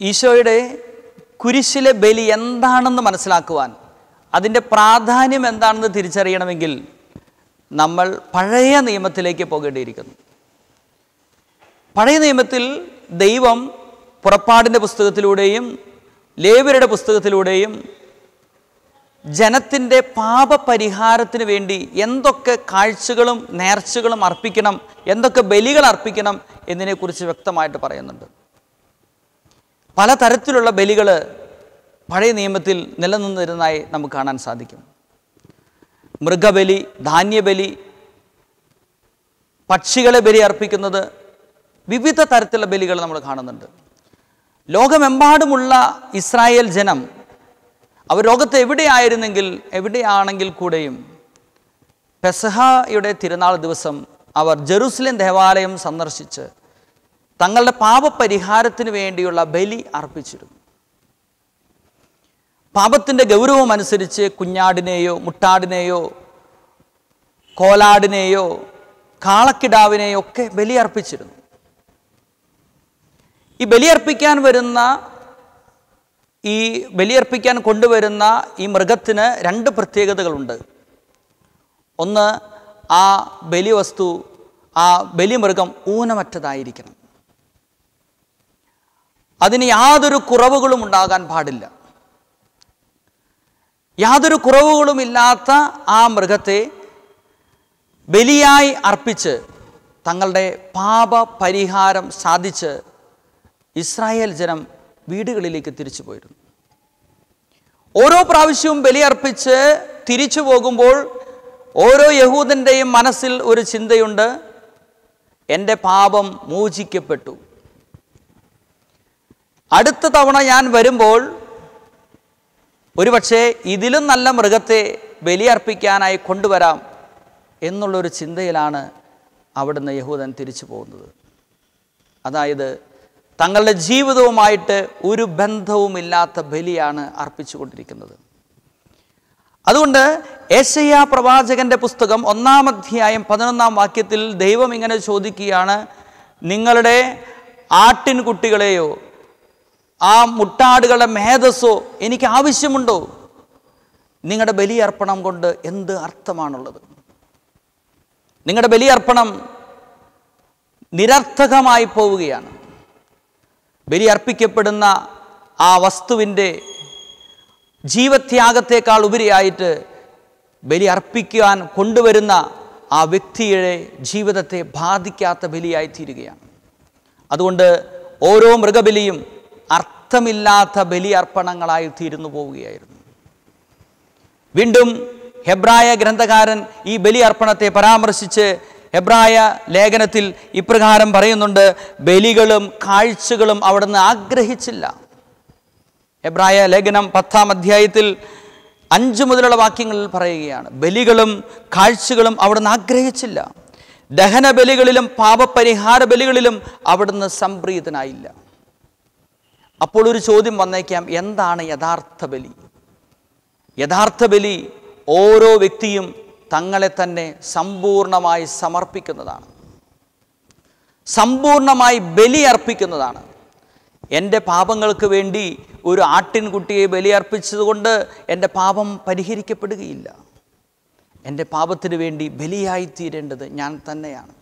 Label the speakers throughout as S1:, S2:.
S1: ഈശോയുടെ കുരിശിലെ ബലി എന്താണെന്ന് മനസ്സിലാക്കുവാൻ അതിന്റെ പ്രാധാന്യം എന്താണെന്ന് തിരിച്ചറിയണമെങ്കിൽ നമ്മൾ പഴയ നിയമത്തിലേക്ക് പോകേണ്ടിയിരിക്കുന്നു. പഴയ നിയമത്തിൽ ദൈവം പുറപ്പാടിന്റെ പുസ്തകത്തിലൂടെയും ലേവരുടെ പുസ്തകത്തിലൂടെയും ജനത്തിന്റെ പാപപരിഹാരത്തിന് വേണ്ടി എന്തൊക്കെ കാഴ്ചകളും നേർച്ചകളും അർപ്പിക്കണം എന്തൊക്കെ ബലികൾ അർപ്പിക്കണം എന്നതിനെക്കുറിച്ച് വ്യക്തമായിട്ട് പറയുന്നുണ്ട്. പലതരത്തിലുള്ള ബലികൾ പഴയ നിയമത്തിൽ നിലനിന്നിരുന്നതായി നമുക്ക് കാണാൻ സാധിക്കും. മൃഗബലി ധാന്യബലി പക്ഷികളെ ബലി അർപ്പിക്കുന്നത് വിവിധ തരത്തിലുള്ള ബലികൾ നമ്മൾ കാണുന്നുണ്ട്. ലോകമെമ്പാടുമുള്ള ഇസ്രായേൽ ജനം അവർ ലോകത്ത് എവിടെയായിരുന്നെങ്കിൽ എവിടെയാണെങ്കിൽ കൂടെയും പെസഹയുടെ തിരുനാൾ ദിവസം അവർ ജെറുസലേം ദേവാലയം സന്ദർശിച്ച് തങ്ങളുടെ പാപപരിഹാരത്തിന് വേണ്ടിയുള്ള ബലി അർപ്പിച്ചിരുന്നു. പാപത്തിന്റെ ഗൗരവം അനുസരിച്ച് കുഞ്ഞാടിനെയോ മുട്ടാടിനെയോ കോലാടിനെയോ കാളക്കിടാവിനെയോ ഒക്കെ ബലി അർപ്പിച്ചിരുന്നു. ഈ ബലിയർപ്പിക്കാൻ വരുന്ന ഈ ബലിയർപ്പിക്കാൻ കൊണ്ടുവരുന്ന ഈ മൃഗത്തിന് രണ്ട് പ്രത്യേകതകളുണ്ട്. ഒന്ന് ആ ബലിവസ്തു ആ ബലിമൃഗം ഊനമറ്റതായിരിക്കണം. അതിന് യാതൊരു കുറവുകളും ഉണ്ടാകാൻ പാടില്ല. യാതൊരു കുറവുകളുമില്ലാത്ത ആ മൃഗത്തെ ബലിയായി അർപ്പിച്ച് തങ്ങളുടെ പാപ പരിഹാരം സാധിച്ച് ഇസ്രായേൽ ജനം വീടുകളിലേക്ക് തിരിച്ചു പോയിരുന്നു. ഓരോ പ്രാവശ്യവും ബലിയർപ്പിച്ച് തിരിച്ചു പോകുമ്പോൾ ഓരോ യഹൂദന്റെയും മനസ്സിൽ ഒരു ചിന്തയുണ്ട്. എന്റെ പാപം മോചിക്കപ്പെട്ടു. അടുത്ത തവണ ഞാൻ വരുമ്പോൾ ഒരുപക്ഷെ ഇതിലും നല്ല മൃഗത്തെ ബലിയർപ്പിക്കാനായി കൊണ്ടുവരാം എന്നുള്ളൊരു ചിന്തയിലാണ് അവിടുന്ന് യഹൂദൻ തിരിച്ചു പോകുന്നത്. അതായത് തങ്ങളുടെ ജീവിതവുമായിട്ട് ഒരു ബന്ധവുമില്ലാത്ത ബലിയാണ് അർപ്പിച്ചുകൊണ്ടിരിക്കുന്നത്. അതുകൊണ്ട് ഏശയ്യ പ്രവാചകന്റെ പുസ്തകം ഒന്നാം അധ്യായം പതിനൊന്നാം വാക്യത്തിൽ ദൈവം ഇങ്ങനെ ചോദിക്കുകയാണ് നിങ്ങളുടെ ആട്ടിൻകുട്ടികളെയോ ആ മുട്ടാടുകളുടെ മേധസ്സോ എനിക്ക് ആവശ്യമുണ്ടോ? നിങ്ങളുടെ ബലിയർപ്പണം കൊണ്ട് എന്ത് അർത്ഥമാണുള്ളത്? നിങ്ങളുടെ ബലിയർപ്പണം നിരർത്ഥകമായി പോവുകയാണ്. ബലി അർപ്പിക്കപ്പെടുന്ന ആ വസ്തുവിന്റെ ജീവത്യാഗത്തേക്കാൾ ഉപരിയായിട്ട് ബലി അർപ്പിക്കാൻ കൊണ്ടുവരുന്ന ആ വ്യക്തിയുടെ ജീവിതത്തെ ബാധിക്കാത്ത ബലിയായി തീരുകയാണ് അതുകൊണ്ട് ഓരോ മൃഗബലിയും അർത്ഥമില്ലാത്ത ബലി അർപ്പണങ്ങളായി തീരുന്നു പോവുകയായിരുന്നു. വീണ്ടും ഹെബ്രായ ഗ്രന്ഥകാരൻ ഈ ബലി അർപ്പണത്തെ പരാമർശിച്ച് ഹെബ്രായ ലേഖനത്തിൽ ഇപ്രകാരം പറയുന്നുണ്ട് ബലികളും കാഴ്ചകളും അവിടുന്ന് ആഗ്രഹിച്ചില്ല. എബ്രായ ലേഖനം പത്താം അധ്യായത്തിൽ അഞ്ച് മുതലുള്ള വാക്യങ്ങളിൽ പറയുകയാണ് ബലികളും കാഴ്ചകളും അവിടുന്ന് ആഗ്രഹിച്ചില്ല. ദഹന ബലികളിലും പാപപരിഹാര ബലികളിലും അവിടുന്ന് സംപ്രീതനായില്ല. അപ്പോൾ ഒരു ചോദ്യം വന്നേക്കാം എന്താണ് യഥാർത്ഥ ബലി? യഥാർത്ഥ ബലി ഓരോ വ്യക്തിയും തങ്ങളെ തന്നെ സമ്പൂർണമായി സമർപ്പിക്കുന്നതാണ്. സമ്പൂർണമായി ബലിയർപ്പിക്കുന്നതാണ്. എന്റെ പാപങ്ങൾക്ക് വേണ്ടി ഒരു ആട്ടിൻകുട്ടിയെ ബലിയർപ്പിച്ചതുകൊണ്ട് എന്റെ പാപം പരിഹരിക്കപ്പെടുകയില്ല. എന്റെ പാപത്തിന് വേണ്ടി ബലിയായി തീരേണ്ടത് ഞാൻ തന്നെയാണ്.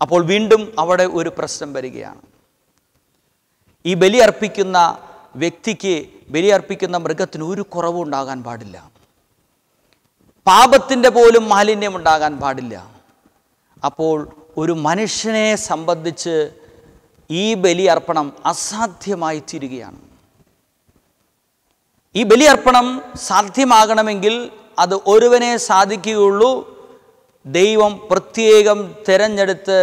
S1: അപ്പോൾ വീണ്ടും അവിടെ ഒരു പ്രശ്നം വരികയാണ്. ഈ ബലിയർപ്പിക്കുന്ന വ്യക്തിക്ക് ബലിയർപ്പിക്കുന്ന മൃഗത്തിന് ഒരു കുറവും ഉണ്ടാകാൻ പാടില്ല. പാപത്തിന്റെ പോലും മാലിന്യം ഉണ്ടാകാൻ പാടില്ല. അപ്പോൾ ഒരു മനുഷ്യനെ സംബന്ധിച്ച് ഈ ബലി അർപ്പണം അസാധ്യമായി തീരുകയാണ്. ഈ ബലി അർപ്പണം സാധ്യമാകണമെങ്കിൽ അത് ഒരുവനെ സാധിക്കുകയുള്ളൂ. ദൈവം പ്രത്യേകം തിരഞ്ഞെടുത്ത്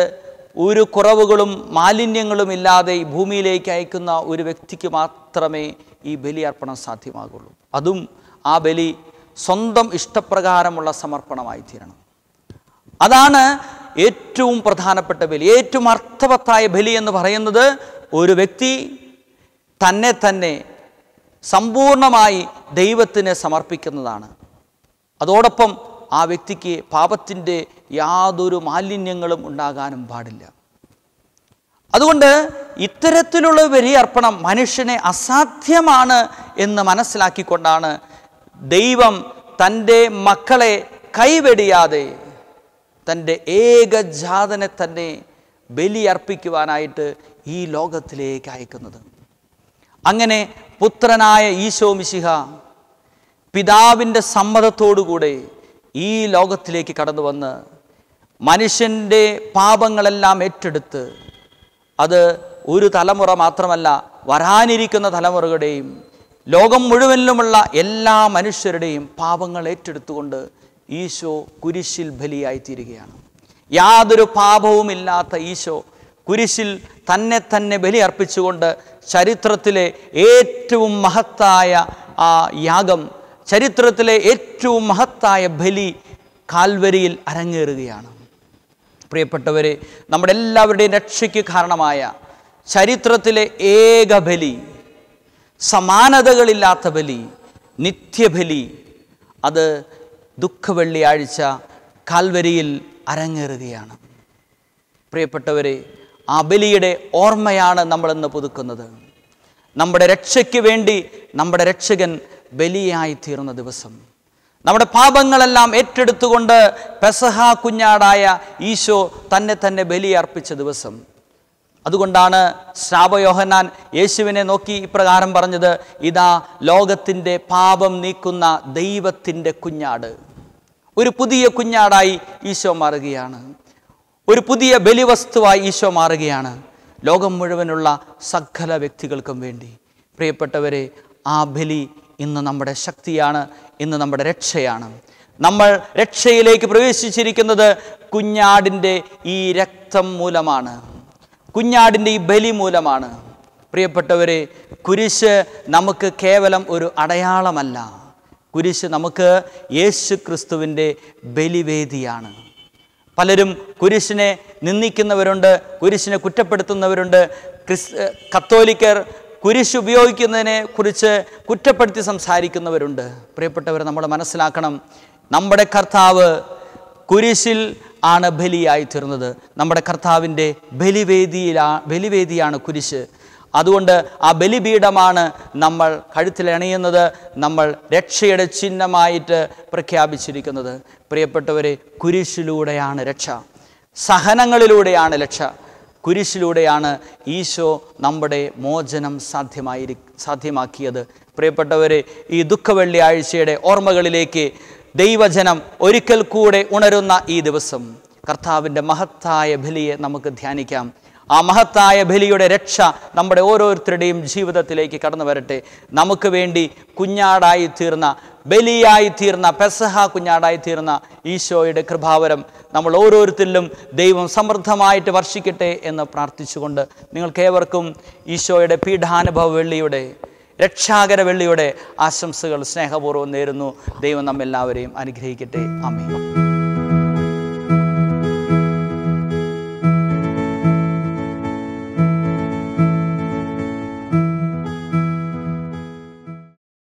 S1: ഒരു കുറവുകളും മാലിന്യങ്ങളും ഇല്ലാതെ ഈ ഭൂമിയിലേക്ക് അയക്കുന്ന ഒരു വ്യക്തിക്ക് മാത്രമേ ഈ ബലി അർപ്പണം സാധ്യമാകുള്ളൂ. അതും ആ ബലി സ്വന്തം ഇഷ്ടപ്രകാരമുള്ള സമർപ്പണമായി തീരണം. അതാണ് ഏറ്റവും പ്രധാനപ്പെട്ട ബലി. ഏറ്റവും അർത്ഥവത്തായ ബലി എന്ന് പറയുന്നത് ഒരു വ്യക്തി തന്നെ തന്നെ സമ്പൂർണമായി ദൈവത്തിന് സമർപ്പിക്കുന്നതാണ്. അതോടൊപ്പം ആ വ്യക്തിക്ക് പാപത്തിന്റെ യാതൊരു മാലിന്യങ്ങളും ഉണ്ടാകാനും പാടില്ല. അതുകൊണ്ട് ഇത്തരത്തിലുള്ള ബലിയർപ്പണം മനുഷ്യനെ അസാധ്യമാണ് എന്ന് മനസ്സിലാക്കിക്കൊണ്ടാണ് ദൈവം തന്റെ മക്കളെ കൈവെടിയാതെ തന്റെ ഏകജാതനെ തന്നെ ബലിയർപ്പിക്കുവാനായിട്ട് ഈ ലോകത്തിലേക്ക് അയക്കുന്നത്. അങ്ങനെ പുത്രനായ ഈശോ മിശിഹ പിതാവിന്റെ സമ്മതത്തോടുകൂടെ ഈ ലോകത്തിലേക്ക് കടന്നു വന്ന് മനുഷ്യന്റെ പാപങ്ങളെല്ലാം ഏറ്റെടുത്ത് അത് ഒരു തലമുറ മാത്രമല്ല വരാനിരിക്കുന്ന തലമുറകളുടെയും ലോകം മുഴുവനിലുമുള്ള എല്ലാ മനുഷ്യരുടെയും പാപങ്ങൾ ഏറ്റെടുത്തുകൊണ്ട് ഈശോ കുരിശിൽ ബലിയായി തീരുകയാണ് യാതൊരു പാപവുമില്ലാത്ത ഈശോ കുരിശിൽ തന്നെ തന്നെ ബലി അർപ്പിച്ചുകൊണ്ട് ചരിത്രത്തിലെ ഏറ്റവും മഹത്തായ ആ യാഗം ചരിത്രത്തിലെ ഏറ്റവും മഹത്തായ ബലി കാൽവരിയിൽ അരങ്ങേറുകയാണ്. പ്രിയപ്പെട്ടവരെ നമ്മുടെ എല്ലാവരുടെയും രക്ഷയ്ക്ക് കാരണമായ ചരിത്രത്തിലെ ഏക ബലി സമാനതകളില്ലാത്ത ബലി നിത്യബലി. അത് ദുഃഖവെള്ളിയാഴ്ച കാൽവരിയിൽ അരങ്ങേറുകയാണ്. പ്രിയപ്പെട്ടവരെ ആ ബലിയുടെ ഓർമ്മയാണ് നമ്മളിന്ന് പുതുക്കുന്നത്. നമ്മുടെ രക്ഷയ്ക്ക് വേണ്ടി നമ്മുടെ രക്ഷകൻ ബലിയായി തീർന്ന ദിവസം. നമ്മുടെ പാപങ്ങളെല്ലാം ഏറ്റെടുത്തുകൊണ്ട് പെസഹ കുഞ്ഞാടായ ഈശോ തന്നെ തന്നെ ബലി അർപ്പിച്ച ദിവസം. അതുകൊണ്ടാണ് ശ്രാപയോഹന്നാൻ യേശുവിനെ നോക്കി ഇപ്രകാരം പറഞ്ഞത് ഇതാ ലോകത്തിന്റെ പാപം നീക്കുന്ന ദൈവത്തിന്റെ കുഞ്ഞാട്. ഒരു പുതിയ കുഞ്ഞാടായി ഈശോ മാറുകയാണ്. ഒരു പുതിയ ബലിവസ്തുവായി ഈശോ മാറുകയാണ്. ലോകം മുഴുവനുള്ള സകല വ്യക്തികൾക്കും വേണ്ടി. പ്രിയപ്പെട്ടവരെ ആ ബലി ഇന്ന് നമ്മുടെ ശക്തിയാണ് ഇന്ന് നമ്മുടെ രക്ഷയാണ്. നമ്മൾ രക്ഷയിലേക്ക് പ്രവേശിച്ചിരിക്കുന്നത് കുഞ്ഞാടിന്റെ ഈ രക്തം മൂലമാണ്. കുഞ്ഞാടിന്റെ ഈ ബലി മൂലമാണ്. പ്രിയപ്പെട്ടവരെ കുരിശ് നമുക്ക് കേവലം ഒരു അടയാളമല്ല. കുരിശ് നമുക്ക് യേശു ക്രിസ്തുവിന്റെ ബലിവേദിയാണ്. പലരും കുരിശിനെ നിന്ദിക്കുന്നവരുണ്ട് കുരിശിനെ കുറ്റപ്പെടുത്തുന്നവരുണ്ട്. ക്രിസ് കത്തോലിക്കർ കുരിശ് ഉപയോഗിക്കുന്നതിനെ കുറിച്ച് കുറ്റപ്പെടുത്തി സംസാരിക്കുന്നവരുണ്ട്. പ്രിയപ്പെട്ടവർ നമ്മൾ മനസ്സിലാക്കണം നമ്മുടെ കർത്താവ് കുരിശിൽ ആണ് ബലിയായി തീർന്നത്. നമ്മുടെ കർത്താവിന്റെ ബലിവേദിയിലാ ബലിവേദിയാണ് കുരിശ്. അതുകൊണ്ട് ആ ബലിപീഠമാണ് നമ്മൾ കഴുത്തിലണിയുന്നത് നമ്മൾ രക്ഷയുടെ ചിഹ്നമായിട്ട് പ്രഖ്യാപിച്ചിരിക്കുന്നത്. പ്രിയപ്പെട്ടവരെ കുരിശിലൂടെയാണ് രക്ഷ. സഹനങ്ങളിലൂടെയാണ് രക്ഷ. കുരിശിലൂടെയാണ് ഈശോ നമ്മുടെ മോചനം സാധ്യമായി സാധ്യമാക്കിയത്. പ്രിയപ്പെട്ടവരെ ഈ ദുഃഖവെള്ളിയാഴ്ചയുടെ ഓർമ്മകളിലേക്ക് ദൈവജനം ഒരിക്കൽ കൂടെ ഉണരുന്ന ഈ ദിവസം കർത്താവിന്റെ മഹത്തായ ബലിയെ നമുക്ക് ധ്യാനിക്കാം. ആ മഹത്തായ ബലിയുടെ രക്ഷ നമ്മുടെ ഓരോരുത്തരുടെയും ജീവിതത്തിലേക്ക് കടന്നു വരട്ടെ. നമുക്ക് വേണ്ടി കുഞ്ഞാടായി തീർന്ന ബലിയായി തീർന്ന പെസഹ കുഞ്ഞാടായി തീർന്ന ഈശോയുടെ കൃപാവരം നമ്മൾ ഓരോരുത്തരിലും ദൈവം സമൃദ്ധമായിട്ട് വർഷിക്കട്ടെ എന്ന് പ്രാർത്ഥിച്ചുകൊണ്ട് നിങ്ങൾക്കേവർക്കും ഈശോയുടെ പീഠാനുഭവ വെള്ളിയുടെ രക്ഷാകര വെള്ളിയുടെ ആശംസകൾ സ്നേഹപൂർവം നേരുന്നു. ദൈവം നമ്മെല്ലാവരെയും അനുഗ്രഹിക്കട്ടെ. അമേ